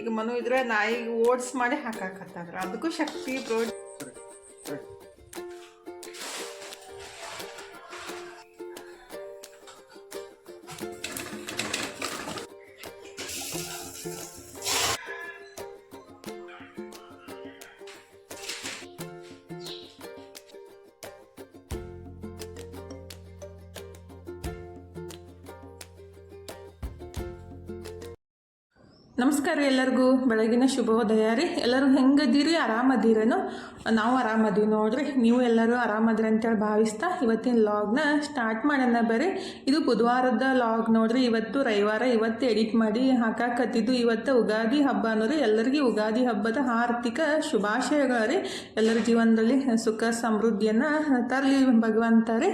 ಈಗ ಮನು ಇದ್ರೆ ನಾಯಿಗೆ ಓಟ್ಸ್ ಮಾಡಿ ಹಾಕಾಕತ್ತಾರ. ಅದಕ್ಕೂ ಶಕ್ತಿ ಪ್ರೋಟೀನ್ ಎಲ್ಲರಿಗೂ ಬೆಳಗಿನ ಶುಭೋದಯ ರೀ. ಎಲ್ಲರೂ ಹೆಂಗದೀರಿ? ಆರಾಮದೀರೇನು? ನಾವು ಆರಾಮದೀವಿ ನೋಡ್ರಿ. ನೀವು ಎಲ್ಲರೂ ಆರಾಮದ್ರಿ ಅಂತೇಳಿ ಭಾವಿಸ್ತಾ ಇವತ್ತಿನ ಲಾಗ್ನ ಸ್ಟಾರ್ಟ್ ಮಾಡೋಣ ಬರ್ರಿ. ಇದು ಬುಧವಾರದ ಲಾಗ್ ನೋಡ್ರಿ. ಇವತ್ತು ರವಿವಾರ, ಇವತ್ತು ಎಡಿಟ್ ಮಾಡಿ ಹಾಕಾಕತ್ತಿದ್ದು ಇವತ್ತು ಉಗಾದಿ ಹಬ್ಬ ಅನ್ನೋರಿ ಎಲ್ಲರಿಗೂ ಉಗಾದಿ ಹಬ್ಬದ ಆರ್ಥಿಕ ಶುಭಾಶಯಗಳು ರೀ. ಎಲ್ಲರ ಜೀವನದಲ್ಲಿ ಸುಖ ಸಮೃದ್ಧಿಯನ್ನು ತರಲಿ ಭಗವಂತ ರೀ.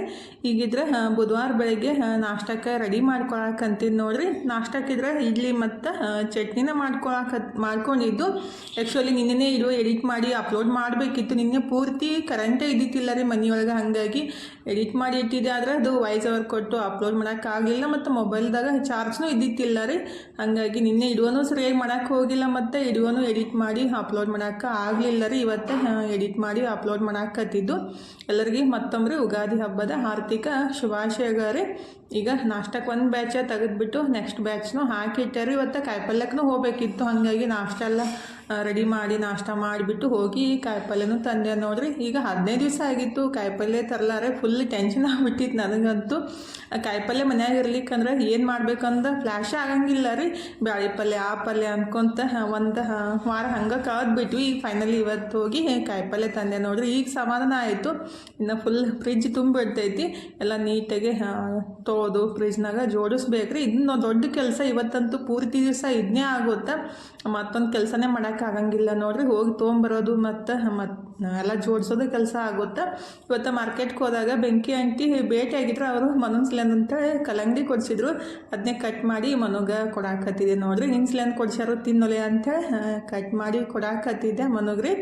ಈಗಿದ್ರೆ ಬುಧವಾರ ಬೆಳಗ್ಗೆ ನಾಷ್ಟಕ್ಕೆ ರೆಡಿ ಮಾಡ್ಕೊಳಕಂತೀನಿ ನೋಡ್ರಿ. ನಾಷ್ಟಕ್ಕಿದ್ರೆ ಇಡ್ಲಿ ಮತ್ತು ಚಟ್ನಿನ ಮಾಡ್ಕೊಂಡಿದ್ದು. ಆ್ಯಕ್ಚುಲಿ ನಿನ್ನೆ ಇರೋ ಎಡಿಟ್ ಮಾಡಿ ಅಪ್ಲೋಡ್ ಮಾಡಬೇಕಿತ್ತು. ನಿನ್ನೆ ಪೂರ್ತಿ ಕರೆಂಟೇ ಇದ್ದಿತ್ತಿಲ್ಲ ರೀ ಮನೆಯೊಳಗೆ, ಹಾಗಾಗಿ ಎಡಿಟ್ ಮಾಡಿ ಇಟ್ಟಿದ್ದೆ. ಆದರೆ ಅದು ವಾಯ್ಸ್ ಅವರ್ ಕೊಟ್ಟು ಅಪ್ಲೋಡ್ ಮಾಡೋಕ್ಕಾಗಲಿಲ್ಲ ಮತ್ತು ಮೊಬೈಲ್ದಾಗ ಚಾರ್ಜ್ನೂ ಇದ್ದಿತ್ತಿಲ್ಲ ರೀ. ಹಾಗಾಗಿ ನಿನ್ನೆ ಇಡುವನು ಸರಿಯಾಗಿ ಮಾಡೋಕ್ಕೆ ಹೋಗಿಲ್ಲ ಮತ್ತು ಇಡುವನು ಎಡಿಟ್ ಮಾಡಿ ಅಪ್ಲೋಡ್ ಮಾಡೋಕ್ಕೆ ಆಗಲಿಲ್ಲ ರೀ. ಇವತ್ತು ಎಡಿಟ್ ಮಾಡಿ ಅಪ್ಲೋಡ್ ಮಾಡಾಕತ್ತಿದ್ದು. ಎಲ್ಲರಿಗೆ ಮತ್ತೊಮ್ಮೆ ಯುಗಾದಿ ಹಬ್ಬದ ಆರ್ಥಿಕ ರೀ. ಈಗ ನಾಷ್ಟಕ್ಕೆ ಒಂದು ಬ್ಯಾಚ ತೆಗೆದುಬಿಟ್ಟು ನೆಕ್ಸ್ಟ್ ಬ್ಯಾಚ್ನು ಹಾಕಿಟ್ಟಾರೆ ಇವತ್ತು ಕಾಯಿಪಲ್ಯಕ್ಕೂ ಹೋಗಬೇಕಿತ್ತು. ಹಾಗಾಗಿ ನಾಷ್ಟ ಎಲ್ಲ ರೆಡಿ ಮಾಡಿ ನಾಷ್ಟ ಮಾಡಿಬಿಟ್ಟು ಹೋಗಿ ಕಾಯಿಪಲ್ಯನೂ ತಂದೆ ನೋಡ್ರಿ, ಈಗ ಹದಿನೈದು ದಿವಸ ಆಗಿತ್ತು ಕಾಯಿಪಲ್ಯ ತರಲಾರೆ ಫುಲ್ ಟೆನ್ಷನ್ ಆಗ್ಬಿಟ್ಟಿತ್ತು ನನಗಂತೂ. ಕಾಯಿಪಲ್ಯ ಮನ್ಯಾಗ ಇರ್ಲಿಕ್ಕಂದ್ರೆ ಏನು ಮಾಡ್ಬೇಕಂದ ಫ್ಲ್ಯಾಶ್ ಆಗಂಗಿಲ್ಲ ರೀ. ಬ್ಯಾಳಿ ಪಲ್ಯ ಆ ಪಲ್ಯ ಅನ್ಕೊಂತ ಒಂದು ವಾರ ಹಂಗೆ ಕಳೆದ್ಬಿಟ್ವಿ ಈಗ ಫೈನಲಿ ಇವತ್ತು ಹೋಗಿ ಕಾಯಿಪಲ್ಯ ತಂದೆ ನೋಡ್ರಿ, ಈಗ ಸಮಾಧಾನ ಆಯಿತು. ಇನ್ನು ಫುಲ್ ಫ್ರಿಜ್ ತುಂಬಿಡ್ತೈತಿ ಎಲ್ಲ ನೀಟಾಗಿ ತೋದು ಫ್ರಿಜ್ನಾಗ ಜೋಡಿಸ್ಬೇಕ್ರಿ. ಇದನ್ನ ದೊಡ್ಡ ಕೆಲಸ ಇವತ್ತಂತೂ ಪೂರ್ತಿ ದಿವಸ ಇದನ್ನೇ ಆಗುತ್ತೆ. ಮತ್ತೊಂದು ಕೆಲಸನೇ ಮಾಡೋಕ್ಕಾಗಂಗಿಲ್ಲ ನೋಡ್ರಿ. ಹೋಗಿ ತೊಗೊಂಬರೋದು ಮತ್ತು ಮತ್ತು ಎಲ್ಲ ಜೋಡಿಸೋದು ಕೆಲಸ ಆಗುತ್ತೆ? ಇವತ್ತು ಮಾರ್ಕೆಟ್ಗೆ ಹೋದಾಗ ಬೆಂಕಿ ಆಂಟಿ ಭೇಟಿಯಾಗಿದ್ರು ಅವರು ಮನೋನ್ಸ್ಲೆಂದ್ ಅಂತ ಕಲ್ಲಂಗಡಿ ಕೊಡಿಸಿದ್ರು. ಅದನ್ನೇ ಕಟ್ ಮಾಡಿ ಮನುಗೆ ಕೊಡಾಕತ್ತಿದೆ ನೋಡ್ರಿ. ನಿನ್ಸ್ಲೆಂದ್ ಕೊಡ್ಸ್ಯಾರು ತಿನ್ನೋಲೆ ಅಂತ ಕಟ್ ಮಾಡಿ ಕೊಡಾಕತ್ತಿದ್ದೆ ಮನುಗ್ರಿ.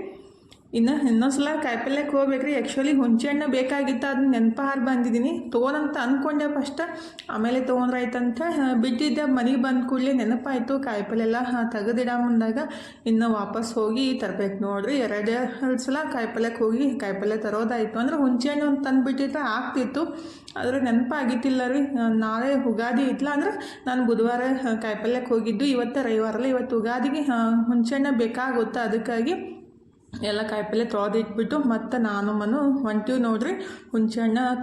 ಇನ್ನು ಇನ್ನೊಂದ್ಸಲ ಕಾಯಿಪಲ್ಯಕ್ಕೆ ಹೋಗ್ಬೇಕ್ರಿ. ಆ್ಯಕ್ಚುಲಿ ಹುಣಸೆಹಣ್ಣು ಬೇಕಾಗಿತ್ತು ಅದನ್ನ ಹಾರು ಬಂದಿದ್ದೀನಿ ತೊಗೊಂಡಂತ ಅಂದ್ಕೊಂಡೆ ಫಸ್ಟ್. ಆಮೇಲೆ ತೊಗೊಂಡ್ರಾಯ್ತಂತ ಬಿಟ್ಟಿದ್ದೆ. ಮನೆಗೆ ಬಂದ ಕೂಡಲೇ ನೆನಪಾಯಿತು ಕಾಯಿಪಲ್ಯ ಎಲ್ಲ ತೆಗೆದಿಡ ಮುಂದಾಗ. ಇನ್ನು ವಾಪಸ್ ಹೋಗಿ ತರಬೇಕು ನೋಡ್ರಿ. ಎರಡು ಸಲ ಕಾಯಿಪಲ್ಯಕ್ಕೆ ಹೋಗಿ ಕಾಯಿಪಲ್ಯ ತರೋದಾಯಿತು. ಅಂದ್ರೆ ಹುಣಸೆ ಹಣ್ಣು ಅಂತ ತಂದುಬಿಟ್ಟಿದ್ರೆ ಆಗ್ತಿತ್ತು. ಆದರೆ ನೆನಪಾಗಿತ್ತಿಲ್ಲ ರೀ. ನಾಳೆ ಉಗಾದಿ ಇತ್ತಲ್ಲ ಅಂದ್ರೆ ನಾನು ಬುಧವಾರ ಕಾಯಿಪಲ್ಯಕ್ಕೆ ಹೋಗಿದ್ದು. ಇವತ್ತು ರವಿವಾರಲ್ಲ, ಇವತ್ತು ಉಗಾದಿಗೆ ಹುಣಸೆಹಣ್ಣು ಬೇಕಾಗುತ್ತೆ? ಅದಕ್ಕಾಗಿ ಎಲ್ಲ ಕಾಯಿಪಲ್ಲೆ ತೊಳೆದಿಟ್ಬಿಟ್ಟು ಮತ್ತು ನಾನು ಮನು ಹೊಂಟಿವಿ ನೋಡ್ರಿ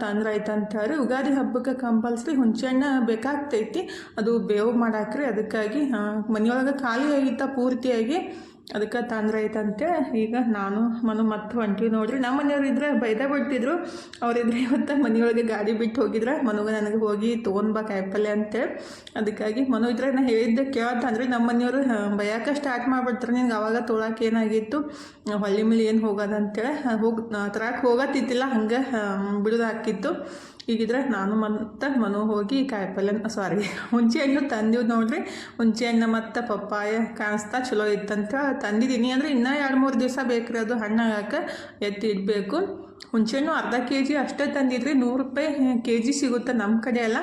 ತಂದ್ರೆ ರೀ ಯುಗಾದಿ ಹಬ್ಬಕ್ಕೆ ಕಂಪಲ್ಸರಿ ಹುಂಚೆಹಣ್ಣು ಬೇಕಾಗ್ತೈತಿ. ಅದು ಬೇವು ಮಾಡಾಕ್ರಿ. ಅದಕ್ಕಾಗಿ ಮನೆಯೊಳಗೆ ಖಾಲಿ ಆಗಿತ್ತ ಪೂರ್ತಿಯಾಗಿ ಅದಕ್ಕೆ ತೊಂದರೆ ಐತಂತೆ. ಈಗ ನಾನು, ಮನು, ಮತ್ತೆ ಹೊಂಟಿವಿ ನೋಡ್ರಿ. ನಮ್ಮ ಮನೆಯವ್ರು ಇದ್ರೆ ಬೈದ ಬಿಟ್ಟಿದ್ರು. ಅವರಿದ್ರೆ ಇವತ್ತು ಮನೆಯೊಳಗೆ ಗಾಡಿ ಬಿಟ್ಟು ಹೋಗಿದ್ರೆ. ಮನುಗೆ ನನಗೆ ಹೋಗಿ ತೊಗೊಂಡ್ಬಾ ಕಾಯಿಪಲ್ಯ ಅಂತೇಳಿ ಅದಕ್ಕಾಗಿ ಮನು ಇದ್ರೆ ನಾನು ಹೇಳಿದ್ದೆ ಕೇಳತ್ತ ಅಂದ್ರೆ ನಮ್ಮ ಮನೆಯವರು ಬಯಕ ಸ್ಟಾರ್ಟ್ ಮಾಡಿಬಿಡ್ತಾರೆ ನಿನ್ಗೆ ಅವಾಗ ತೊಳಕ್ಕೆ ಏನಾಗಿತ್ತು? ಹೊಳ್ಳಿ ಮಿಳಿ ಏನು ಹೋಗೋದಂತೇಳಿ ಹೋಗಿ ತರಕ್ಕೆ ಹೋಗತ್ತಿತ್ತಿಲ್ಲ. ಹಂಗೆ ಬಿಡೋದು ಹಾಕಿತ್ತು ಈಗಿದ್ರೆ ನಾನು ಮತ್ತೆ ಮನು ಹೋಗಿ ಕಾಯಿಪಲ್ಯನ ಸಾರಿ ಹುಂಚೆ ಹಣ್ಣು ತಂದಿವ್ ನೋಡ್ರಿ. ಹುಂಚೆ ಹಣ್ಣು ಮತ್ತು ಪಪ್ಪಾಯ ಕಾಣಿಸ್ತಾ ಚಲೋ ಇತ್ತಂತ ತಂದಿದ್ದೀನಿ. ಅಂದರೆ ಇನ್ನೂ ಎರಡು ಮೂರು ದಿವಸ ಬೇಕ್ರಿ ಅದು ಹಣ್ಣಾಗಕ್ಕೆ ಎತ್ತಿ ಇಡಬೇಕು. ಹುಂಚೆಹಣ್ಣು ಅರ್ಧ ಕೆ ಜಿ ಅಷ್ಟೇ ತಂದಿದ್ರಿ. ನೂರು ರೂಪಾಯಿ ಕೆ ಜಿ ಸಿಗುತ್ತೆ ನಮ್ಮ ಕಡೆ ಎಲ್ಲ.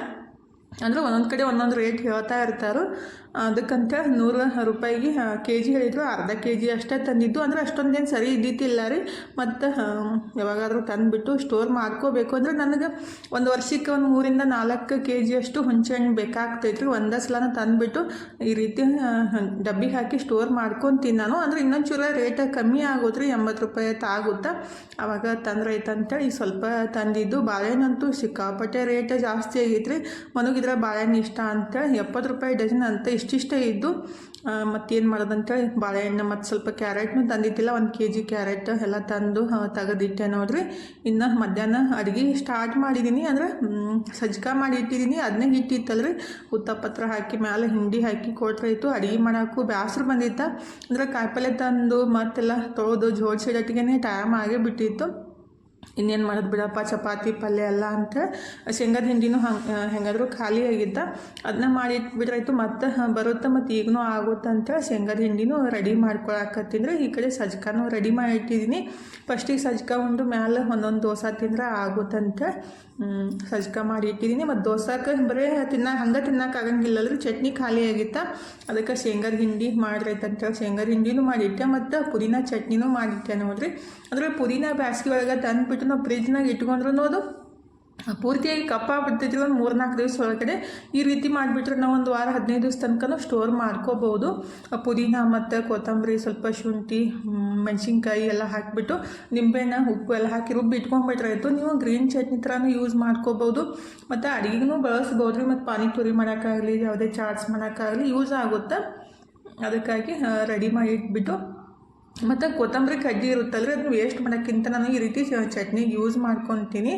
ಅಂದ್ರೆ ಒಂದೊಂದು ಕಡೆ ಒಂದೊಂದು ರೇಟ್ ಹೇಳ್ತಾ ಇರ್ತಾರೆ. ಅದಕ್ಕಂತ ನೂರು ರೂಪಾಯಿಗೆ ಕೆ ಜಿ ಹೇಳಿದ್ರು. ಅರ್ಧ ಕೆ ಜಿ ಅಷ್ಟೇ ತಂದಿದ್ದು. ಅಂದ್ರೆ ಅಷ್ಟೊಂದೇನು ಸರಿ ಇದ್ದಿತ್ತಿಲ್ಲ ರೀ. ಮತ್ತು ಯಾವಾಗಾದರೂ ತಂದುಬಿಟ್ಟು ಸ್ಟೋರ್ ಮಾಡ್ಕೋಬೇಕು. ಅಂದ್ರೆ ನನಗೆ ಒಂದು ವರ್ಷಕ್ಕೆ ಒಂದು ಮೂರಿಂದ ನಾಲ್ಕು ಕೆ ಜಿಯಷ್ಟು ಹುಂಚೆಹಣ್ಣು ಬೇಕಾಗ್ತೈತ್ರಿ. ಒಂದೇ ಸಲ ತಂದುಬಿಟ್ಟು ಈ ರೀತಿ ಡಬ್ಬಿಗೆ ಹಾಕಿ ಸ್ಟೋರ್ ಮಾಡ್ಕೊತೀನಿ ನಾನು ಅಂದ್ರೆ ಇನ್ನೊಂದು ಚೂರ ರೇಟ್ ಕಮ್ಮಿ ಆಗೋದ್ರಿ. ಎಂಬತ್ತು ರೂಪಾಯಿ ತಾಗುತ್ತೆ ಆಗುತ್ತೆ. ಆವಾಗ ತಂದ್ರೆ ಐತಂತೇಳಿ ಈಗ ಸ್ವಲ್ಪ ತಂದಿದ್ದು. ಬಾಳೆಹಣ್ಣಂತೂ ಸಿಕ್ಕಾಪಟ್ಟೆ ರೇಟ್ ಜಾಸ್ತಿ ಆಗೈತ್ರಿ. ಮನಗಿದ್ರೆ ಬಾಳೆಹಣ್ಣು ಇಷ್ಟ ಅಂತೇಳಿ ಎಪ್ಪತ್ತು ರೂಪಾಯಿ ಡಜನ್ ಅಂತ ಇಷ್ಟಿಷ್ಟೇ ಇದ್ದು ಮತ್ತೇನು ಮಾಡೋದಂತೇಳಿ ಬಾಳೆಹಣ್ಣು ಮತ್ತು ಸ್ವಲ್ಪ ಕ್ಯಾರೆಟ್ನು ತಂದಿದ್ದಿಲ್ಲ, ಒಂದು ಕೆ ಜಿ ಕ್ಯಾರೆಟ್ ಎಲ್ಲ ತಂದು ತೆಗೆದಿಟ್ಟೆ ನೋಡ್ರಿ. ಇನ್ನು ಮಧ್ಯಾಹ್ನ ಅಡುಗೆ ಸ್ಟಾರ್ಟ್ ಮಾಡಿದ್ದೀನಿ ಅಂದ್ರೆ ಸಜ್ಜಕ ಮಾಡಿ ಇಟ್ಟಿದ್ದೀನಿ ಅದನ್ನೇ ಇಟ್ಟಿತ್ತಲ್ರಿ ಉತ್ತಪತ್ರ ಹಾಕಿ ಮ್ಯಾಲೆ ಹಿಂಡಿ ಹಾಕಿ ಕೊಟ್ರೆ ಇತ್ತು ಅಡುಗೆ ಮಾಡೋಕ್ಕೂ ಬ್ಯಾಸ್ರು ಬಂದಿತ್ತು. ಅಂದ್ರೆ ಕಾಯಿಪಲ್ಲೆ ತಂದು ಮತ್ತೆಲ್ಲ ತೊಳೆದು ಜೋಡಿಸಿಡಟ್ಟಿಗೆ ಟೈಮ್ ಆಗೇ ಬಿಟ್ಟಿತ್ತು. ಇನ್ನೇನು ಮಾಡೋದು ಬಿಡಪ್ಪ, ಚಪಾತಿ, ಪಲ್ಯ ಎಲ್ಲ ಅಂತ ಶೇಂಗಾದ ಹಿಂಡಿನೂ ಹಂಗೆ ಹೆಂಗಾದರೂ ಖಾಲಿ ಆಗಿದ್ದ ಅದನ್ನ ಮಾಡಿ ಇಟ್ಬಿಟ್ರಾಯ್ತು. ಮತ್ತೆ ಬರುತ್ತೆ ಮತ್ತು ಈಗನೂ ಆಗುತ್ತಂತ ಶೇಂಗಾದ ಹಿಂಡಿನೂ ರೆಡಿ ಮಾಡ್ಕೊಳಕತ್ತಿದ್ರೆ. ಈ ಕಡೆ ಸಜ್ಕಾನೂ ರೆಡಿ ಮಾಡಿ ಇಟ್ಟಿದ್ದೀನಿ ಫಸ್ಟಿಗೆ ಸಜ್ಕ ಉಂಡು ಮ್ಯಾಲೆ ಒಂದೊಂದು ದೋಸೆ ತಿಂದ್ರೆ ಆಗುತ್ತಂತ ಸಜ್ಕ ಮಾಡಿ ಇಟ್ಟಿದ್ದೀನಿ ಮತ್ತು ದೋಸಾಕ್ಕೆ ಬರೀ ತಿನ್ನ, ಹಂಗೆ ತಿನ್ನೋಕೆ ಆಗಂಗಿಲ್ಲ ಅಂದ್ರೆ ಚಟ್ನಿ ಖಾಲಿ ಆಗಿತ್ತ. ಅದಕ್ಕೆ ಶೇಂಗಾದ ಹಿಂಡಿ ಮಾಡ್ರೈತೆ ಅಂತೇಳಿ ಶೇಂಗಾದ ಹಿಂಡಿನೂ ಮಾಡಿಟ್ಟೆ, ಮತ್ತು ಪುದೀನ ಚಟ್ನಿನೂ ಮಾಡಿಟ್ಟೆ ನೋಡ್ರಿ. ಅದ್ರಲ್ಲಿ ಪುದೀನ ಬ್ಯಾಸ್ಗೆ ಒಳಗೆ ತಂದುಬಿಟ್ಟು ನಾವು ಫ್ರಿಜ್ನಾಗ ಇಟ್ಕೊಂಡ್ರೂ ಅದು ಪೂರ್ತಿಯಾಗಿ ಕಪ್ಪ ಬಿಡ್ತಿದ್ವಿ ಒಂದು ಮೂರು ನಾಲ್ಕು ದಿವಸ ಒಳಗಡೆ. ಈ ರೀತಿ ಮಾಡಿಬಿಟ್ರೆ ನಾವು ಒಂದು ವಾರ ಹದಿನೈದು ದಿವಸ ತನಕ ಸ್ಟೋರ್ ಮಾಡ್ಕೋಬೋದು. ಪುದೀನ ಮತ್ತು ಕೊತ್ತಂಬರಿ ಸ್ವಲ್ಪ ಶುಂಠಿ ಮೆಣಸಿನ್ಕಾಯಿ ಎಲ್ಲ ಹಾಕಿಬಿಟ್ಟು ನಿಂಬೆಹಣ್ಣು, ಉಪ್ಪು ಎಲ್ಲ ಹಾಕಿ ರುಬ್ಬಿ ಇಟ್ಕೊಂಡ್ಬಿಟ್ರಾಯ್ತು ನೀವು ಗ್ರೀನ್ ಚಟ್ನಿ ಥರನೂ ಯೂಸ್ ಮಾಡ್ಕೋಬೋದು. ಮತ್ತು ಅಡುಗೆಗೂ ಬಳಸ್ಬೋದು ರೀ ಮತ್ತು ಪಾನಿಪುರಿ ಮಾಡೋಕ್ಕಾಗಲಿ, ಯಾವುದೇ ಚಾಟ್ಸ್ ಮಾಡೋಕ್ಕಾಗಲಿ ಯೂಸ್ ಆಗುತ್ತೆ. ಅದಕ್ಕಾಗಿ ರೆಡಿ ಮಾಡಿ ಇಟ್ಬಿಟ್ಟು ಮತ್ತು ಕೊತ್ತಂಬರಿ ಕಡ್ಡಿ ರೀ ಅದನ್ನ ವೇಸ್ಟ್ ಮಾಡೋಕ್ಕಿಂತ ನಾನು ಈ ರೀತಿ ಚಟ್ನಿಗೆ ಯೂಸ್ ಮಾಡ್ಕೊತೀನಿ.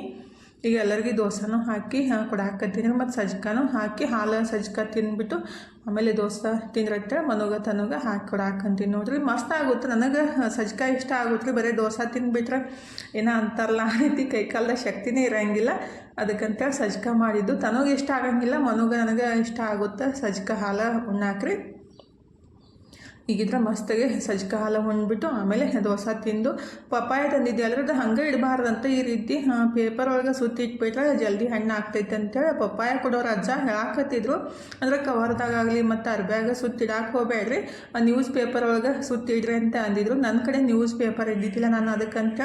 ಈಗ ಎಲ್ಲರಿಗೂ ದೋಸೆನೂ ಹಾಕಿ ಕೊಡಾಕತ್ತೀನಿ ಮತ್ತು ಸಜ್ಕಾನು ಹಾಕಿ, ಹಾಲು ಸಜ್ಕ ತಿಂದ್ಬಿಟ್ಟು, ಆಮೇಲೆ ದೋಸೆ ತಿಂದ್ರತ್ತೆ ಮನೋಗ ತನಗ ಹಾಕಿ ಕೊಡಾಕಂತೀನಿ ನೋಡ್ರಿ. ಮಸ್ತ್ ಆಗುತ್ತೆ. ನನಗೆ ಸಜ್ಕ ಇಷ್ಟ ಆಗುತ್ತೆ ರೀ ಬರೀ ದೋಸೆ ತಿಂದ್ಬಿಟ್ರೆ ಏನೋ ಅಂತಾರಲ್ಲ, ಆ ರೀತಿ ಕೈಕಾಲದ ಶಕ್ತಿನೇ ಇರೋಂಗಿಲ್ಲ. ಅದಕ್ಕಂತ ಸಜ್ಕ ಮಾಡಿದ್ದು. ತನಗೆ ಇಷ್ಟ ಆಗಂಗಿಲ್ಲ. ಮನೋಗ ನನಗೆ ಇಷ್ಟ ಆಗುತ್ತೆ. ಸಜ್ಕ, ಹಾಲು ಉಣ್ಣಾಕ್ರಿ. ಈಗಿದ್ರೆ ಮಸ್ತಾಗೆ ಸಜ್ಜಕ ಹಾಲು ಉಂಡ್ಬಿಟ್ಟು ಆಮೇಲೆ ದೋಸೆ ತಿಂದು ಪಪ್ಪಾಯ ತಂದಿದ್ದೆ. ಅಲ್ರಿ ಅದು ಹಂಗೆ ಇಡಬಾರ್ದಂತ ಈ ರೀತಿ ಪೇಪರ್ ಒಳಗೆ ಸುತ್ತಿ ಇಟ್ಬಿಟ್ರೆ ಜಲ್ದಿ ಹಣ್ಣು ಆಗ್ತೈತೆ ಅಂತೇಳಿ ಪಪ್ಪಾಯ ಕೊಡೋರು ಅಜ್ಜ ಹೇಳಾಕತ್ತಿದ್ರು. ಅಂದ್ರೆ ಕವರ್ದಾಗಲಿ ಮತ್ತು ಅರ್ಬ್ಯಾಗ ಸುತ್ತಿಡಾಕೆ ಹೋಗ್ಬೇಡ್ರಿ ನ್ಯೂಸ್ ಪೇಪರ್ ಒಳಗೆ ಸುತ್ತಿಡ್ರಿ ಅಂತ ಅಂದಿದ್ರು. ನನ್ನ ಕಡೆ ನ್ಯೂಸ್ ಪೇಪರ್ ಇದ್ದಿದ್ದಿಲ್ಲ ನಾನು ಅದಕ್ಕಂತ.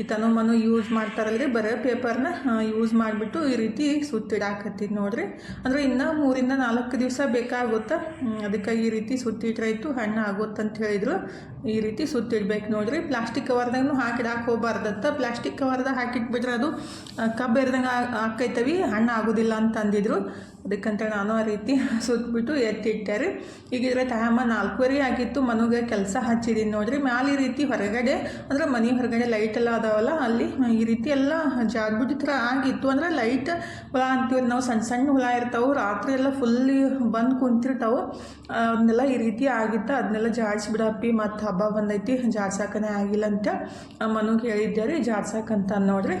ಈ ತನು ಮನು ಯೂಸ್ ಮಾಡ್ತಾರಲ್ರಿ, ಬರೋ ಪೇಪರ್ನ ಯೂಸ್ ಮಾಡಿಬಿಟ್ಟು ಈ ರೀತಿ ಸುತ್ತಿಡಾಕತ್ತಿದ್ ನೋಡ್ರಿ. ಅಂದ್ರೆ ಇನ್ನೂ ಮೂರಿಂದ ನಾಲ್ಕು ದಿವಸ ಬೇಕಾಗುತ್ತೆ? ಅದಕ್ಕೆ ಈ ರೀತಿ ಸುತ್ತಿಟ್ರಾಯ್ತು ಹಣ್ಣು ಆಗುತ್ತಂತ ಹೇಳಿದರು ಈ ರೀತಿ ಸುತ್ತಿಡ್ಬೇಕು ನೋಡ್ರಿ. ಪ್ಲಾಸ್ಟಿಕ್ ಕವರ್ದಾಗೂ ಹಾಕಿಡಾಕೆ ಹೋಗ್ಬಾರ್ದತ್ತ ಪ್ಲಾಸ್ಟಿಕ್ ಕವರ್ದಾಗ ಹಾಕಿಟ್ಬಿಟ್ರೆ ಅದು ಕಬ್ಬು ಇರ್ದಂಗೆ ಹಾಕೈತವಿ ಹಣ್ಣು ಆಗೋದಿಲ್ಲ ಅಂತ ಅಂದಿದ್ರು ಅದಕ್ಕಂತ ನಾನು ಆ ರೀತಿ ಸುತ್ತಬಿಟ್ಟು ರೀ ಈಗ ಇದ್ರೆ ಟೈಮ ನಾಲ್ಕೂವರೆ ಆಗಿತ್ತು, ಮನೆಗೆ ಕೆಲಸ ಹಚ್ಚಿದ್ದೀನಿ ನೋಡ್ರಿ. ಮ್ಯಾಲೆ ಈ ರೀತಿ ಹೊರಗಡೆ, ಅಂದ್ರೆ ಮನೆ ಹೊರಗಡೆ ಲೈಟ್ ಎಲ್ಲ ಅದಾವಲ್ಲ, ಅಲ್ಲಿ ಈ ರೀತಿ ಎಲ್ಲ ಜಾಗ್ಬಿಟ್ಟು ಥರ ಆಗಿತ್ತು. ಅಂದ್ರೆ ಲೈಟ್ ಹುಳ ಅಂತೀವಿ, ನಾವು ಸಣ್ಣ ಸಣ್ಣ ಹುಳ ಇರ್ತಾವೆ, ರಾತ್ರಿ ಎಲ್ಲ ಫುಲ್ಲಿ ಬಂದು ಕುಂತಿರ್ತಾವೆ. ಅದನ್ನೆಲ್ಲ ಈ ರೀತಿ ಆಗಿತ್ತು. ಅದನ್ನೆಲ್ಲ ಜಾಡ್ಸಿಬಿಡಪ್ಪಿ ಮತ್ತು ಹಬ್ಬ ಬಂದೈತಿ ಜಾಡ್ಸಾಕನೇ ಆಗಿಲ್ಲ ಅಂತ ಮನೆಗೆ ಹೇಳಿದ್ದೆ ರೀ ಜಾಡ್ಸಾಕಂತ ನೋಡ್ರಿ.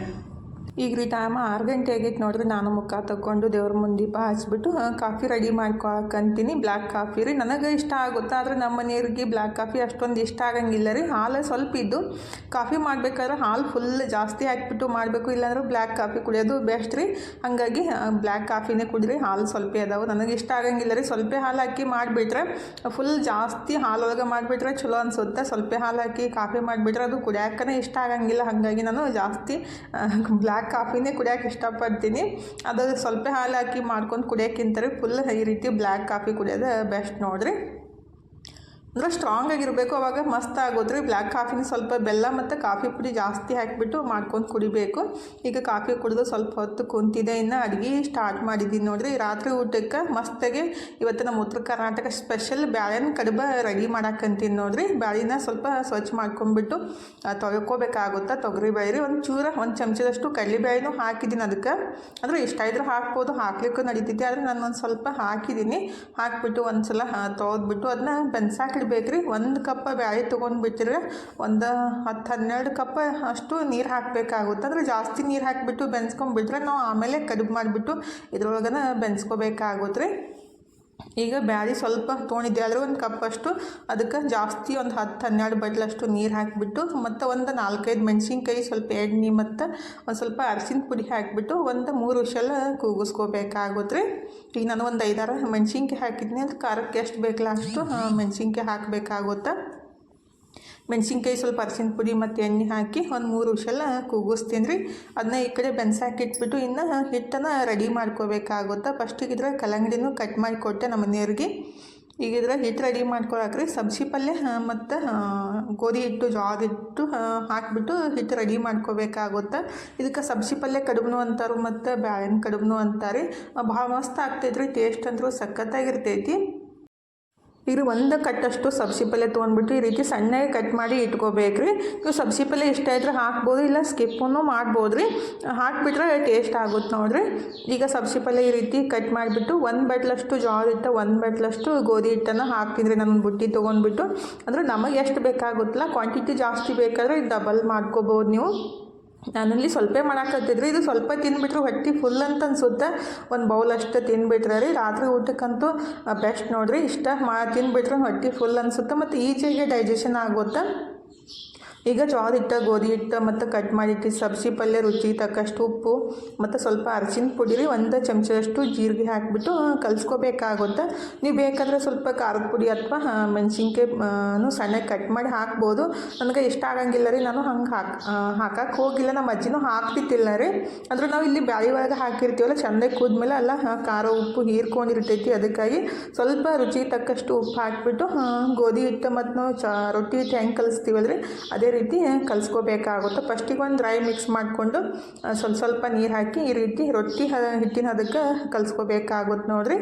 ಈಗ ರೀ ಟೈಮ್ ಆರು ಗಂಟೆ ಆಗೈತೆ ನೋಡ್ರಿ, ನಾನು ಮುಖ ತಗೊಂಡು ದೇವ್ರ ಮುಂದೆ ಹಚ್ಬಿಟ್ಟು ಕಾಫಿ ರೆಡಿ ಮಾಡ್ಕೊಳಕ್ಕಂತೀನಿ ಬ್ಲ್ಯಾಕ್ ಕಾಫಿ ರೀ, ನನಗೆ ಇಷ್ಟ ಆಗುತ್ತೆ, ಆದರೆ ನಮ್ಮ ಮನೆಯವ್ರಿಗೆ ಬ್ಲ್ಯಾಕ್ ಕಾಫಿ ಅಷ್ಟೊಂದು ಇಷ್ಟ ಆಗಂಗಿಲ್ಲ ರೀ. ಹಾಲು ಸ್ವಲ್ಪ ಇದ್ದು ಕಾಫಿ ಮಾಡಬೇಕಾದ್ರೆ ಹಾಲು ಫುಲ್ ಜಾಸ್ತಿ ಹಾಕ್ಬಿಟ್ಟು ಮಾಡಬೇಕು, ಇಲ್ಲಾಂದ್ರೆ ಬ್ಲ್ಯಾಕ್ ಕಾಫಿ ಕುಡಿಯೋದು ಬೆಸ್ಟ್ ರೀ. ಹಾಗಾಗಿ ಬ್ಲ್ಯಾಕ್ ಕಾಫಿನೇ ಕುಡಿದ್ರಿ ಹಾಲು ಸ್ವಲ್ಪ ಅದಾವೆ. ನನಗೆ ಇಷ್ಟ ಆಗಂಗಿಲ್ಲ ರೀ, ಸ್ವಲ್ಪ ಹಾಲು ಹಾಕಿ ಮಾಡಿಬಿಟ್ರೆ ಫುಲ್ ಜಾಸ್ತಿ ಹಾಲೊಳಗೆ ಮಾಡಿಬಿಟ್ರೆ ಚಲೋ ಅನಿಸುತ್ತೆ. ಸ್ವಲ್ಪ ಹಾಲು ಹಾಕಿ ಕಾಫಿ ಮಾಡಿಬಿಟ್ರೆ ಅದು ಕುಡಿಯೋಕ್ಕೇ ಇಷ್ಟ ಆಗಂಗಿಲ್ಲ. ಹಾಗಾಗಿ ನಾನು ಜಾಸ್ತಿ ಬ್ಲ್ಯಾಕ್ ಬ್ಲ್ಯಾಕ್ ಕಾಫಿನೇ ಕುಡಿಯೋಕೆ ಇಷ್ಟಪಡ್ತೀನಿ. ಅದು ಸ್ವಲ್ಪ ಹಾಲು ಹಾಕಿ ಮಾಡ್ಕೊಂಡು ಕುಡಿಯೋಕ್ಕಿಂತ ಫುಲ್ ಈ ರೀತಿ ಬ್ಲ್ಯಾಕ್ ಕಾಫಿ ಕುಡಿಯೋದು ಬೆಸ್ಟ್ ನೋಡಿರಿ. ಅಂದ್ರೆ ಸ್ಟ್ರಾಂಗ್ ಆಗಿರಬೇಕು, ಅವಾಗ ಮಸ್ತ್ ಆಗೋದ್ರಿ. ಬ್ಲ್ಯಾಕ್ ಕಾಫಿನ ಸ್ವಲ್ಪ ಬೆಲ್ಲ ಮತ್ತು ಕಾಫಿ ಪುಡಿ ಜಾಸ್ತಿ ಹಾಕಿಬಿಟ್ಟು ಮಾಡ್ಕೊಂಡು ಕುಡಿಬೇಕು. ಈಗ ಕಾಫಿ ಕುಡಿದು ಸ್ವಲ್ಪ ಹೊತ್ತು ಕುಂತಿದೆ, ಇನ್ನು ಅಡುಗೆ ಸ್ಟಾರ್ಟ್ ಮಾಡಿದ್ದೀನಿ ನೋಡಿರಿ. ರಾತ್ರಿ ಊಟಕ್ಕೆ ಮಸ್ತಾಗಿ ಇವತ್ತು ನಮ್ಮ ಉತ್ತರ ಕರ್ನಾಟಕ ಸ್ಪೆಷಲ್ ಬ್ಯಾಳೆನ ಕಡುಬ ರೆಡಿ ಮಾಡಾಕಂತೀನಿ ನೋಡಿರಿ. ಬ್ಯಾಳಿನ ಸ್ವಲ್ಪ ಸ್ವಚ್ಛ ಮಾಡ್ಕೊಂಬಿಟ್ಟು ತೊಳ್ಕೊಬೇಕಾಗುತ್ತಾ. ತೊಗರಿ ಬೇಳೆ ಒಂದು ಚೂರ, ಒಂದು ಚಮಚದಷ್ಟು ಕಡಲೆಬೇಳೆನೂ ಹಾಕಿದ್ದೀನಿ ಅದಕ್ಕೆ. ಅಂದರೆ ಇಷ್ಟ ಹಾಕ್ಬೋದು, ಹಾಕ್ಲಿಕ್ಕೂ ನಡೀತಿದ್ದೆ ಆದರೆ ನಾನು ಒಂದು ಸ್ವಲ್ಪ ಹಾಕಿದ್ದೀನಿ ಹಾಕಿಬಿಟ್ಟು ಒಂದು ಸಲ ತೊಳೆದ್ಬಿಟ್ಟು ಅದನ್ನ ಬೆನ್ಸಾಕಿ ರೀ ಒಂದು ಕಪ್ಪ ತೊಗೊಂಡು ಬಿಟ್ಟರೆ ಒಂದು ಹತ್ತು ಹನ್ನೆರಡು ಕಪ್ಪ ಅಷ್ಟು ನೀರು ಹಾಕಬೇಕಾಗುತ್ತೆ. ಅಂದರೆ ಜಾಸ್ತಿ ನೀರು ಹಾಕಿಬಿಟ್ಟು ಬೆನ್ಸ್ಕೊಂಡ್ಬಿಟ್ರೆ ನಾವು ಆಮೇಲೆ ಕಡುಬು ಮಾಡಿಬಿಟ್ಟು ಇದ್ರೊಳಗನ ಬೆನ್ಸ್ಕೋಬೇಕಾಗುತ್ತೆ ರೀ ಈಗ ಬ್ಯಾಳಿ ಸ್ವಲ್ಪ ತೊಗೊಂಡಿದ್ದೆ. ಆದರೆ ಒಂದು ಕಪ್ಪಷ್ಟು ಅದಕ್ಕೆ ಜಾಸ್ತಿ ಒಂದು ಹತ್ತು, ಹನ್ನೆರಡು ಬಟ್ಲಷ್ಟು ನೀರು ಹಾಕಿಬಿಟ್ಟು, ಮತ್ತು ಒಂದು ನಾಲ್ಕೈದು ಮೆಣಸಿನ್ಕಾಯಿ, ಸ್ವಲ್ಪ ಎಣ್ಣೆ ಮತ್ತು ಒಂದು ಸ್ವಲ್ಪ ಅರಿಶಿನ ಪುಡಿ ಹಾಕಿಬಿಟ್ಟು, ಒಂದು ಮೂರು ವಿಷಲ್ ಕೂಗಿಸ್ಕೋಬೇಕಾಗುತ್ತೆ ರೀ. ಈಗ ನಾನು ಒಂದು ಐದಾರು ಮೆಣಸಿನ್ಕಾಯಿ ಹಾಕಿದ್ನಿ. ಅದು ಖಾರಕ್ಕೆ ಎಷ್ಟು ಬೇಕಲ್ಲ ಅಷ್ಟು ಮೆಣಸಿನ್ಕಾಯಿ ಹಾಕಬೇಕಾಗುತ್ತೆ. ಮೆಣಸಿನ್ಕಾಯಿ ಸ್ವಲ್ಪ ಅರ್ಶಿನ ಪುಡಿ ಮತ್ತು ಎಣ್ಣೆ ಹಾಕಿ ಒಂದು ಮೂರು ವಿಷಲ ಕೂಗಿಸ್ತೀನಿ ರೀ ಅದನ್ನ ಈ ಕಡೆ ಬೆನ್ಸಾಕಿಟ್ಬಿಟ್ಟು ಇನ್ನು ಹಿಟ್ಟನ್ನು ರೆಡಿ ಮಾಡ್ಕೋಬೇಕಾಗುತ್ತೆ. ಫಸ್ಟಿಗೆ ಇದ್ರೆ ಕಲ್ಲಂಗಡಿನೂ ಕಟ್ ಮಾಡಿ ಕೊಟ್ಟೆ ನಮ್ಮ ಮನೆಯವ್ರಿಗೆ. ಈಗಿದ್ರೆ ಹಿಟ್ಟು ರೆಡಿ ಮಾಡ್ಕೊಳಕ್ರಿ. ಸಬ್ಸಿ ಪಲ್ಯ ಮತ್ತು ಗೋಧಿ ಹಿಟ್ಟು, ಜೋಳದ ಹಿಟ್ಟು ಹಾಕಿಬಿಟ್ಟು ಹಿಟ್ಟು ರೆಡಿ ಮಾಡ್ಕೋಬೇಕಾಗುತ್ತೆ. ಇದಕ್ಕೆ ಸಬ್ಸಿ ಪಲ್ಯ ಕಡುಬು ಅಂತಾರೆ ಮತ್ತು ಬ್ಯಾಳೆನ ಕಡುಬು ಅಂತಾರೆ. ಭಾಳ ಮಸ್ತ್ ಆಗ್ತೈತ್ರಿ. ಟೇಸ್ಟ್ ಅಂದರೂ ಸಖತ್ತಾಗಿರ್ತೈತಿ. ಈಗ ಒಂದು ಕಟ್ಟಷ್ಟು ಸಬ್ಸಿ ಪಲ್ಯ ತೊಗೊಂಡ್ಬಿಟ್ಟು ಈ ರೀತಿ ಸಣ್ಣಗೆ ಕಟ್ ಮಾಡಿ ಇಟ್ಕೋಬೇಕು ರೀ ನೀವು ಸಬ್ಸಿ ಪಲ್ಯ ಇಷ್ಟ ಇದ್ರೆ ಹಾಕ್ಬೋದು, ಇಲ್ಲ ಸ್ಕಿಪ್ಪನ್ನು ಮಾಡ್ಬೋದು ರೀ ಹಾಕಿಬಿಟ್ರೆ ಟೇಸ್ಟ್ ಆಗುತ್ತೆ ನೋಡಿರಿ. ಈಗ ಸಬ್ಸಿ ಪಲ್ಯ ಈ ರೀತಿ ಕಟ್ ಮಾಡಿಬಿಟ್ಟು ಒಂದು ಬಟ್ಲಷ್ಟು ಜೋಳ ಹಿಟ್ಟು ಒಂದು ಬಟ್ಲಷ್ಟು ಗೋಧಿ ಹಿಟ್ಟನ್ನು ಹಾಕ್ತಿದ್ರಿ ನಾನು ಬುಟ್ಟಿ ತೊಗೊಂಡ್ಬಿಟ್ಟು. ಅಂದರೆ ನಮಗೆ ಎಷ್ಟು ಬೇಕಾಗುತ್ತಲ್ಲ ಕ್ವಾಂಟಿಟಿ ಜಾಸ್ತಿ ಬೇಕಾದರೆ ಡಬಲ್ ಮಾಡ್ಕೋಬೋದು ನೀವು. ನಾನಲ್ಲಿ ಸ್ವಲ್ಪ ಮಾಡಾಕತ್ತಿದ್ರಿ. ಇದು ಸ್ವಲ್ಪ ತಿನ್ಬಿಟ್ರು ಹೊಟ್ಟೆ ಫುಲ್ ಅಂತ ಅನ್ಸುತ್ತೆ. ಒಂದು ಬೌಲ್ ಅಷ್ಟು ತಿನ್ಬಿಟ್ರೆ ರೀ. ರಾತ್ರಿ ಊಟಕ್ಕಂತೂ ಬೆಸ್ಟ್ ನೋಡ್ರಿ. ಇಷ್ಟ ಮಾ, ತಿನ್ಬಿಟ್ರೆ ಹೊಟ್ಟೆ ಫುಲ್ ಅನ್ಸುತ್ತೆ. ಮತ್ತು ಈಚೆಗೆ ಡೈಜೆಷನ್ ಆಗುತ್ತೆ? ಈಗ ಜೋಳದ ಹಿಟ್ಟು, ಗೋಧಿ ಹಿಟ್ಟು ಮತ್ತು ಕಟ್ ಮಾಡಿಟ್ಟು ಸಬ್ಸಿ ಪಲ್ಯ ರುಚಿ ತಕ್ಕಷ್ಟು ಉಪ್ಪು ಮತ್ತು ಸ್ವಲ್ಪ ಅರಿಶಿನ ಪುಡಿ ರೀ ಒಂದು ಚಮಚದಷ್ಟು ಜೀರಿಗೆ ಹಾಕಿಬಿಟ್ಟು ಕಲಿಸ್ಕೋಬೇಕಾಗುತ್ತೆ. ನೀವು ಬೇಕಾದರೆ ಸ್ವಲ್ಪ ಖಾರದ ಪುಡಿ ಅಥವಾ ಮೆಣಸಿನ್ಕಾಯಿ ಸಣ್ಣಗೆ ಕಟ್ ಮಾಡಿ ಹಾಕ್ಬೋದು. ನನಗೆ ಇಷ್ಟ ಆಗಂಗಿಲ್ಲ ರೀ, ನಾನು ಹಂಗೆ ಹಾಕಿ ಹಾಕಕ್ಕೆ ಹೋಗಿಲ್ಲ. ನಮ್ಮ ಅಜ್ಜಿನೂ ಹಾಕ್ತಿತ್ತಿಲ್ಲ ರೀ. ಅಂದ್ರೆ ನಾವು ಇಲ್ಲಿ ಬ್ಯಾಳಿ ಒಳಗೆ ಹಾಕಿರ್ತೀವಲ್ಲ, ಚೆಂದಾಗಿ ಕೂದ್ಮೇಲೆ ಅಲ್ಲ ಖಾರ ಉಪ್ಪು ಹೀರ್ಕೊಂಡಿರ್ತೈತಿ ಅದಕ್ಕಾಗಿ ಸ್ವಲ್ಪ ರುಚಿ ತಕ್ಕಷ್ಟು ಉಪ್ಪು ಹಾಕಿಬಿಟ್ಟು ಗೋಧಿ ಹಿಟ್ಟು ಮತ್ತು ನಾವು ಚ, ರೊಟ್ಟಿ ಹಿಟ್ಟು ಹೆಂಗೆ ಕಲಿಸ್ತೀವಲ್ಲ ರೀ ಅದೇ ರೀತಿ ಕಲಿಸ್ಕೋಬೇಕಾಗುತ್ತೆ. ಫಸ್ಟಿಗೆ ಒಂದು ಡ್ರೈ ಮಿಕ್ಸ್ ಮಾಡಿಕೊಂಡು ಸ್ವಲ್ಪ ಸ್ವಲ್ಪ ನೀರು ಹಾಕಿ ಈ ರೀತಿ ರೊಟ್ಟಿ ಹಿಟ್ಟಿನ ಅದಕ್ಕೆ ಕಲಿಸ್ಕೋಬೇಕಾಗುತ್ತೆ ನೋಡಿರಿ.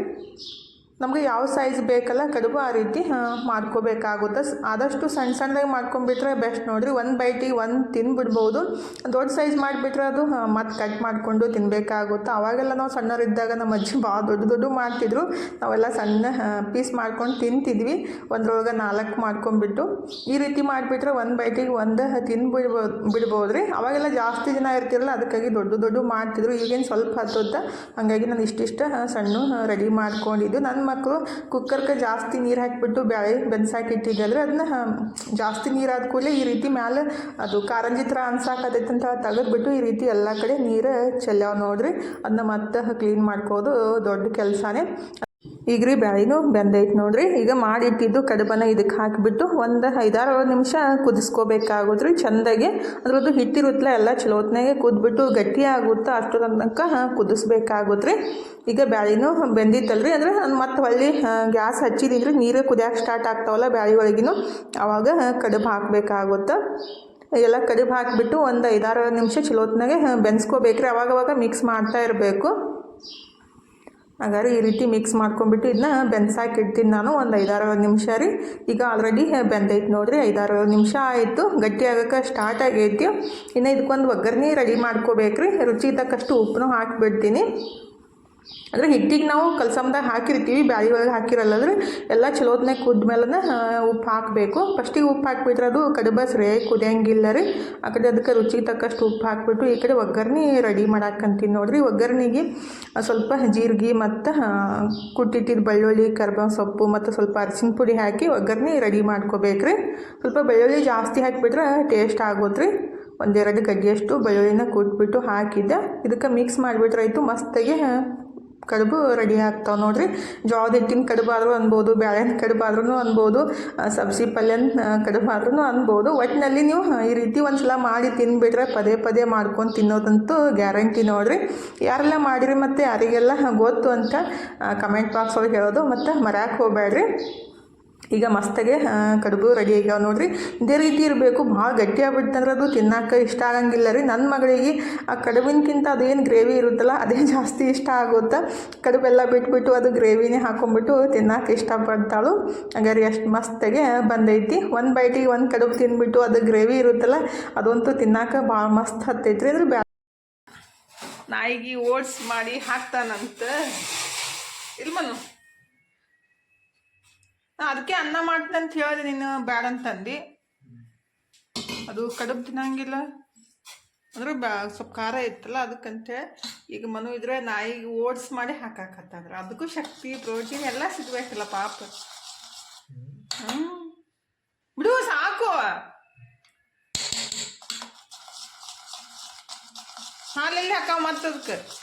ನಮಗೆ ಯಾವ ಸೈಜ್ ಬೇಕಲ್ಲ ಕಡುಬು ಆ ರೀತಿ ಮಾಡ್ಕೋಬೇಕಾಗುತ್ತೆ. ಆದಷ್ಟು ಸಣ್ಣ ಸಣ್ಣದಾಗಿ ಮಾಡ್ಕೊಂಡ್ಬಿಟ್ರೆ ಬೆಸ್ಟ್ ನೋಡಿರಿ. ಒಂದು ಬೈಟಿಗೆ ಒಂದು ತಿನ್ಬಿಡ್ಬೋದು. ದೊಡ್ಡ ಸೈಜ್ ಮಾಡಿಬಿಟ್ರೆ ಅದು ಮತ್ತೆ ಕಟ್ ಮಾಡಿಕೊಂಡು ತಿನ್ನಬೇಕಾಗುತ್ತೆ ಅವಾಗೆಲ್ಲ ನಾವು ಸಣ್ಣವರಿದ್ದಾಗ ನಮ್ಮ ಅಜ್ಜಿ ಭಾಳ ದೊಡ್ಡ ದೊಡ್ಡ ಮಾಡ್ತಿದ್ರು. ನಾವೆಲ್ಲ ಸಣ್ಣ ಪೀಸ್ ಮಾಡ್ಕೊಂಡು ತಿಂತಿದ್ವಿ. ಒಂದ್ರೊಳಗೆ ನಾಲ್ಕು ಮಾಡ್ಕೊಂಡ್ಬಿಟ್ಟು. ಈ ರೀತಿ ಮಾಡಿಬಿಟ್ರೆ ಒಂದು ಬೈಟಿಗೆ ಒಂದು ತಿನ್ಬಿಡ್ಬೋದು ಬಿಡ್ಬೋದು ರೀ ಅವಾಗೆಲ್ಲ ಜಾಸ್ತಿ ಜನ ಇರ್ತಿರಲ್ಲ, ಅದಕ್ಕಾಗಿ ದೊಡ್ಡ ದೊಡ್ಡ ಮಾಡ್ತಿದ್ರು. ಈಗೇನು ಸ್ವಲ್ಪ ಹತ್ತುತ್ತ. ಹಾಗಾಗಿ ನಾನು ಇಷ್ಟಿಷ್ಟ ಸಣ್ಣ ರೆಡಿ ಮಾಡ್ಕೊಂಡಿದ್ದು. ನನ್ನ ಮಕ್ಕಳು ಕುಕ್ಕರ್ಗೆ ಜಾಸ್ತಿ ನೀರು ಹಾಕಿಬಿಟ್ಟು ಬೇಳೆ ಬೆನ್ಸಾಕಿಟ್ಟಿದ್ದಲ್ರಿ ಅದನ್ನ ಜಾಸ್ತಿ ನೀರು ಆದ ಕೂಡಲೇ ಈ ರೀತಿ ಮ್ಯಾಲೆ ಅದು ಕಾರಂಜಿ ಥರ ಅನ್ಸಾಕತೈತಂತ ತೆಗೆದ್ಬಿಟ್ಟು ಈ ರೀತಿ ಎಲ್ಲ ಕಡೆ ನೀರು ಚೆಲ್ಲಾವ ನೋಡ್ರಿ. ಅದನ್ನ ಮತ್ತೆ ಕ್ಲೀನ್ ಮಾಡ್ಕೋದು ದೊಡ್ಡ ಕೆಲಸನೇ. ಈಗ ರೀ ಬ್ಯಾಳಿನೂ ಬೆಂದೈತೆ ನೋಡ್ರಿ. ಈಗ ಮಾಡಿಟ್ಟಿದ್ದು ಕಡುಬನ ಇದಕ್ಕೆ ಹಾಕಿಬಿಟ್ಟು ಒಂದು ಐದಾರು ನಿಮಿಷ ಕುದಿಸ್ಕೋಬೇಕಾಗುತ್ತೆ ರೀ ಚೆಂದಾಗಿ. ಅದ್ರದ್ದು ಹಿಟ್ಟಿರುತ್ತಲ್ಲ ಎಲ್ಲ ಚಲೋತ್ನಾಗೆ ಕುದ್ಬಿಟ್ಟು ಗಟ್ಟಿ ಆಗುತ್ತೆ ಅಷ್ಟು ತನಕ ಕುದಿಸ್ಬೇಕಾಗುತ್ತೆ ರೀ ಈಗ ಬ್ಯಾಳಿನೂ ಬೆಂದಿತ್ತಲ್ರಿ. ಅಂದ್ರೆ ಮತ್ತೆ ಹೊಳ್ಳಿ ಗ್ಯಾಸ್ ಹಚ್ಚಿದಿದ್ರೆ ನೀರು ಕುದಿಯಕ್ಕೆ ಸ್ಟಾರ್ಟ್ ಆಗ್ತಾವಲ್ಲ ಬ್ಯಾಳಿ ಒಳಗಿನೂ. ಆವಾಗ ಕಡುಬು ಹಾಕಬೇಕಾಗುತ್ತೆ. ಎಲ್ಲ ಕಡುಬು ಹಾಕಿಬಿಟ್ಟು ಒಂದು ಐದಾರು ನಿಮಿಷ ಚಲೋತ್ನಾಗೆ ಬೆನ್ಸ್ಕೋಬೇಕ್ರಿ ಅವಾಗವಾಗ ಮಿಕ್ಸ್ ಮಾಡ್ತಾ ಇರಬೇಕು. ಹಾಗಾದ್ರೆ ಈ ರೀತಿ ಮಿಕ್ಸ್ ಮಾಡ್ಕೊಂಡ್ಬಿಟ್ಟು ಇದನ್ನ ಬೆನ್ಸಾಕಿ ಇಡ್ತೀನಿ ನಾನು, ಒಂದು ಐದಾರು ನಿಮಿಷ ರೀ. ಈಗ ಆಲ್ರೆಡಿ ಬೆಂದೈತೆ ನೋಡಿರಿ ಐದಾರು ನಿಮಿಷ ಆಯಿತು. ಗಟ್ಟಿ ಆಗಕ್ಕೆ ಸ್ಟಾರ್ಟ್ ಆಗೈತಿ. ಇನ್ನು ಇದಕ್ಕೊಂದು ಒಗ್ಗರಣೆ ರೆಡಿ ಮಾಡ್ಕೋಬೇಕ್ರಿ. ರುಚಿ ತಕ್ಕಷ್ಟು ಉಪ್ಪನ್ನು ಹಾಕಿಬಿಡ್ತೀನಿ. ಅಂದರೆ ಹಿಟ್ಟಿಗೆ ನಾವು ಕಲ್ಸಮ್ದಾಗ ಹಾಕಿರ್ತೀವಿ ಬ್ಯಾಳಿ ಒಳಗೆ ಹಾಕಿರಲ್ಲ ಅಂದ್ರೆ ಎಲ್ಲ ಚಲೋತ್ನಾಗ ಕುದ್ಮೇಲೆ ಉಪ್ಪು ಹಾಕಬೇಕು. ಫಸ್ಟಿಗೆ ಉಪ್ಪು ಹಾಕಿಬಿಟ್ರೆ ಅದು ಕಡುಬ ಸರಿಯಾಗಿ ಕುದಿಯಂಗಿಲ್ಲ ರೀ. ಆ ಕಡೆ ಅದಕ್ಕೆ ರುಚಿಗೆ ತಕ್ಕಷ್ಟು ಉಪ್ಪು ಹಾಕಿಬಿಟ್ಟು ಈ ಕಡೆ ಒಗ್ಗರಣೆ ರೆಡಿ ಮಾಡಾಕಂತೀನಿ ನೋಡಿರಿ. ಒಗ್ಗರಣೆಗೆ ಸ್ವಲ್ಪ ಜೀರಿಗೆ ಮತ್ತು ಕುಟ್ಟಿಟ್ಟಿದ ಬೆಳ್ಳುಳ್ಳಿ, ಕರ್ಬೇವು ಸೊಪ್ಪು ಮತ್ತು ಸ್ವಲ್ಪ ಅರಿಶಿನ ಪುಡಿ ಹಾಕಿ ಒಗ್ಗರಣೆ ರೆಡಿ ಮಾಡ್ಕೋಬೇಕ್ರಿ ಸ್ವಲ್ಪ ಬೆಳ್ಳುಳ್ಳಿ ಜಾಸ್ತಿ ಹಾಕಿಬಿಟ್ರೆ ಟೇಸ್ಟ್ ಆಗೋದ್ರಿ ಒಂದೆರಡು ಗಡ್ಡೆಯಷ್ಟು ಬೆಳ್ಳುಳ್ಳಿನ ಕುಟ್ಬಿಟ್ಟು ಹಾಕಿದ್ದೆ. ಇದಕ್ಕೆ ಮಿಕ್ಸ್ ಮಾಡಿಬಿಟ್ರಾಯ್ತು ಮಸ್ತಾಗಿ ಕಡುಬು ರೆಡಿ ಆಗ್ತಾವೆ ನೋಡ್ರಿ. ಜೋಳದ ಹಿಟ್ಟಿನ ಕಡುಬು ಆದರೂ ಅನ್ಬೋದು ಬ್ಯಾಳೆನ ಕಡುಬಾದ್ರೂ ಅನ್ಬೋದು ಸಬ್ಸಿ ಪಲ್ಯನ ಕಡುಬು ಆದ್ರೂ ಅನ್ಬೋದು. ಒಟ್ಟಿನಲ್ಲಿ ನೀವು ಈ ರೀತಿ ಒಂದ್ಸಲ ಮಾಡಿ ತಿನ್ಬಿಟ್ರೆ ಪದೇ ಪದೇ ಮಾಡ್ಕೊಂಡು ತಿನ್ನೋದಂತೂ ಗ್ಯಾರಂಟಿ ನೋಡ್ರಿ. ಯಾರೆಲ್ಲ ಮಾಡಿರಿ ಮತ್ತು ಯಾರಿಗೆಲ್ಲ ಗೊತ್ತು ಅಂತ ಕಮೆಂಟ್ ಬಾಕ್ಸ್ ಒಳಗೆ ಹೇಳೋದು, ಮತ್ತು ಮರ್ಯಾಕೆ ಹೋಗ್ಬೇಡ್ರಿ. ಈಗ ಮಸ್ತಾಗೆ ಕಡುಬು ರೆಡಿ ಆಗ್ಯಾವ ನೋಡಿರಿ. ಇದೇ ರೀತಿ ಇರಬೇಕು. ಭಾಳ ಗಟ್ಟಿ ಆಗ್ಬಿಡ್ತಂದ್ರೆ ಅದು ತಿನ್ನಕ್ಕೆ ಇಷ್ಟ ಆಗಂಗಿಲ್ಲ ರೀ. ನನ್ನ ಮಗಳಿಗೆ ಆ ಕಡುಬಿನಕ್ಕಿಂತ ಅದೇನು ಗ್ರೇವಿ ಇರುತ್ತಲ್ಲ, ಅದೇ ಜಾಸ್ತಿ ಇಷ್ಟ ಆಗುತ್ತೆ. ಕಡುಬೆಲ್ಲ ಬಿಟ್ಬಿಟ್ಟು ಅದು ಗ್ರೇವಿನೇ ಹಾಕೊಂಡ್ಬಿಟ್ಟು ತಿನ್ನಕ್ಕೆ ಇಷ್ಟಪಡ್ತಾಳು ಹಾಗಾದ್ರೆ ಎಷ್ಟು ಮಸ್ತಾಗೆ ಬಂದೈತಿ. ಒಂದು ಬೈಟಿಗೆ ಒಂದು ಕಡುಬು ತಿನ್ಬಿಟ್ಟು ಅದು ಗ್ರೇವಿ ಇರುತ್ತಲ್ಲ, ಅದಂತೂ ತಿನ್ನಕ್ಕೆ ಭಾಳ ಮಸ್ತ್ ಹತ್ತೈತ್ರಿ ಅಂದ್ರೆ ಬ್ಯಾ ನಾಯಿಗೆ ಓಟ್ಸ್ ಮಾಡಿ ಹಾಕ್ತಾನಂತ. ಇಲ್ಮನು ಅದಕ್ಕೆ ಅನ್ನ ಮಾಡ್ತೀನಿ ಅಂತ ಹೇಳಿದೆ ನೀನು ಬ್ಯಾಡ ಅಂತಂದು. ಅದು ಕಡುಬು ತಿನ್ನಂಗಿಲ್ಲ. ಅಂದ್ರೆ ಬ್ಯಾ ಸ್ವಲ್ಪ ಖಾರ ಇತ್ತಲ್ಲ ಅದಕ್ಕಂತೆ ಈಗ ಮನು ಇದ್ರೆ ನಾಯಿಗೆ ಓಟ್ಸ್ ಮಾಡಿ ಹಾಕಾಕತ್ತಂದ್ರೆ ಅದಕ್ಕೂ ಶಕ್ತಿ, ಪ್ರೋಟೀನ್ ಎಲ್ಲ ಸಿಗ್ಬೇಕಲ್ಲ ಪಾಪ. ಹ್ಞೂ ಬಿಡು, ಸಾಕು. ಹಾಲೆಲ್ಲಿ ಹಾಕಾವ ಮತ್ತದಕ್ಕೆ.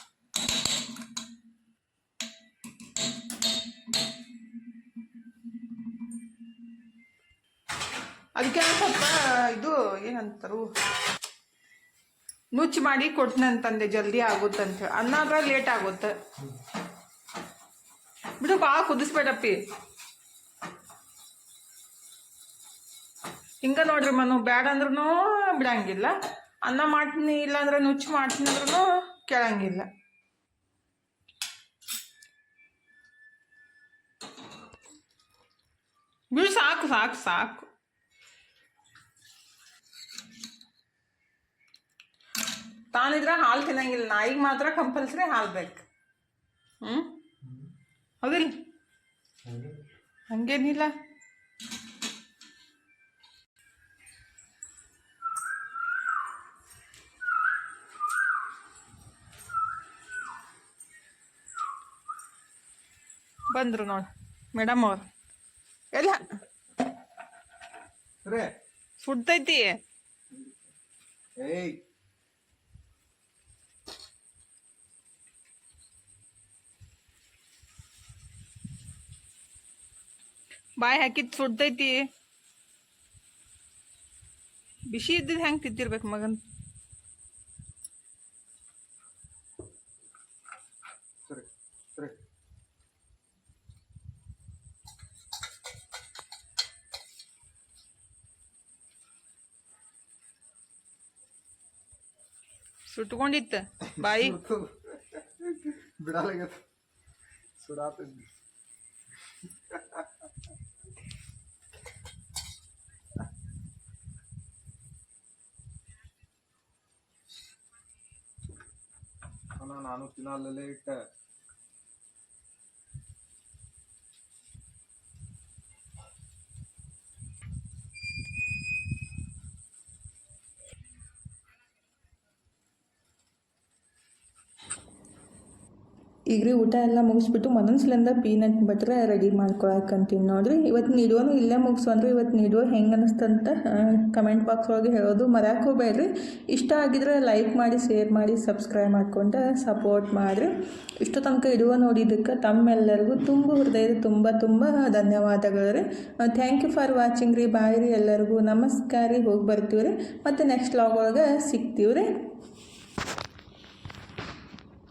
ಅದಕ್ಕೆ ಸ್ವಲ್ಪ ಇದು ಏನಂತಾರು? ನುಚ್ಚು ಮಾಡಿ ಕೊಟ್ಟನಂತಂದೆ ಜಲ್ದಿ ಆಗುತ್ತಂತ. ಅನ್ನ ಅದ್ರಾಗ ಲೇಟ್ ಆಗುತ್ತೆ. ಬಿಡು ಭಾಳ ಕುದಿಸ್ಬೇಡಪ್ಪಿ. ಹಿಂಗ ನೋಡ್ರಿ ಮನು, ಬ್ಯಾಡ ಅಂದ್ರೂ ಬಿಡಂಗಿಲ್ಲ. ಅನ್ನ ಮಾಡ್ತೀನಿ ಇಲ್ಲಾಂದ್ರೆ ನುಚ್ಚು ಮಾಡ್ತೀನಿ ಅಂದ್ರೂ ಕೇಳಂಗಿಲ್ಲ. ಬಿಡು, ಸಾಕು ಸಾಕು ಸಾಕು. ತಾನಿದ್ರೆ ಹಾಲು ತಿನ್ನಂಗಿಲ್ಲ. ನಾಯಿಗೆ ಮಾತ್ರ ಕಂಪಲ್ಸರಿ ಹಾಲು ಬೇಕು. ಹ್ಞೂ ಹೌದಿಲ್ಲ ಹಂಗೇನಿಲ್ಲ. ಬಂದ್ರು ನೋಡಿ ಮೇಡಮ್ ಅವ್ರು. ಎಲ್ಲ ಸುಡ್ತೈತಿ ಏಯ್. ಬಾಯಿ ಹಾಕಿದ್ ಸುಡ್ತೈತಿ ಬಿಸಿ ಇದ್ದಿದ್ದು ಹೆಂಗೆ ತಿಂತಿರ್ಬೇಕು ಮಗನ್ ಸರಿ ಸರಿ ಸುಟ್ಕೊಂಡಿತ್ತ ಬಾಯಿ ಬಿಡಲಾಗತ್ತ ಸುಡಾತಿದ್ವಿ ನಾನು ತಿನ್ನಲ್ಲೇ ಇಟ್ಟ. ಈಗ ರೀ ಊಟ ಎಲ್ಲ ಮುಗಿಸ್ಬಿಟ್ಟು ಮನಸ್ಲಿಂದ ಪೀನಟ್ ಬಟ್ರೆ ರೆಡಿ ಮಾಡ್ಕೊಳಕಂತೀನಿ ನೋಡ್ರಿ. ಇವತ್ತು ನಿಡುವನು ಇಲ್ಲೇ ಮುಗಿಸೋನ್ರಿ ಇವತ್ತು ನಿಡುವ ಹೆಂಗೆ ಅನಿಸ್ತಂತ ಕಮೆಂಟ್ ಬಾಕ್ಸ್ ಒಳಗೆ ಹೇಳೋದು ಮರ್ಯಾಕೆ ಹೋಗ್ಬೇಡ್ರಿ. ಇಷ್ಟ ಆಗಿದ್ರೆ ಲೈಕ್ ಮಾಡಿ ಶೇರ್ ಮಾಡಿ ಸಬ್ಸ್ಕ್ರೈಬ್ ಮಾಡ್ಕೊಂಡು ಸಪೋರ್ಟ್ ಮಾಡಿರಿ. ಇಷ್ಟು ತನಕ ಇಡುವ ನೋಡಿದ್ದಕ್ಕೆ ತಮ್ಮೆಲ್ಲರಿಗೂ ತುಂಬ ಹೃದಯದ ತುಂಬ ತುಂಬ ಧನ್ಯವಾದಗಳು ರೀ ಥ್ಯಾಂಕ್ ಯು ಫಾರ್ ವಾಚಿಂಗ್ ರೀ. ಬಾಯ್ ರೀ ಎಲ್ಲರಿಗೂ. ನಮಸ್ಕಾರ ರೀ. ಹೋಗಿ ಬರ್ತೀವಿ ರೀ ಮತ್ತು ನೆಕ್ಸ್ಟ್ ಲಾಗ್ ಒಳಗೆ ಸಿಗ್ತೀವಿ ರೀ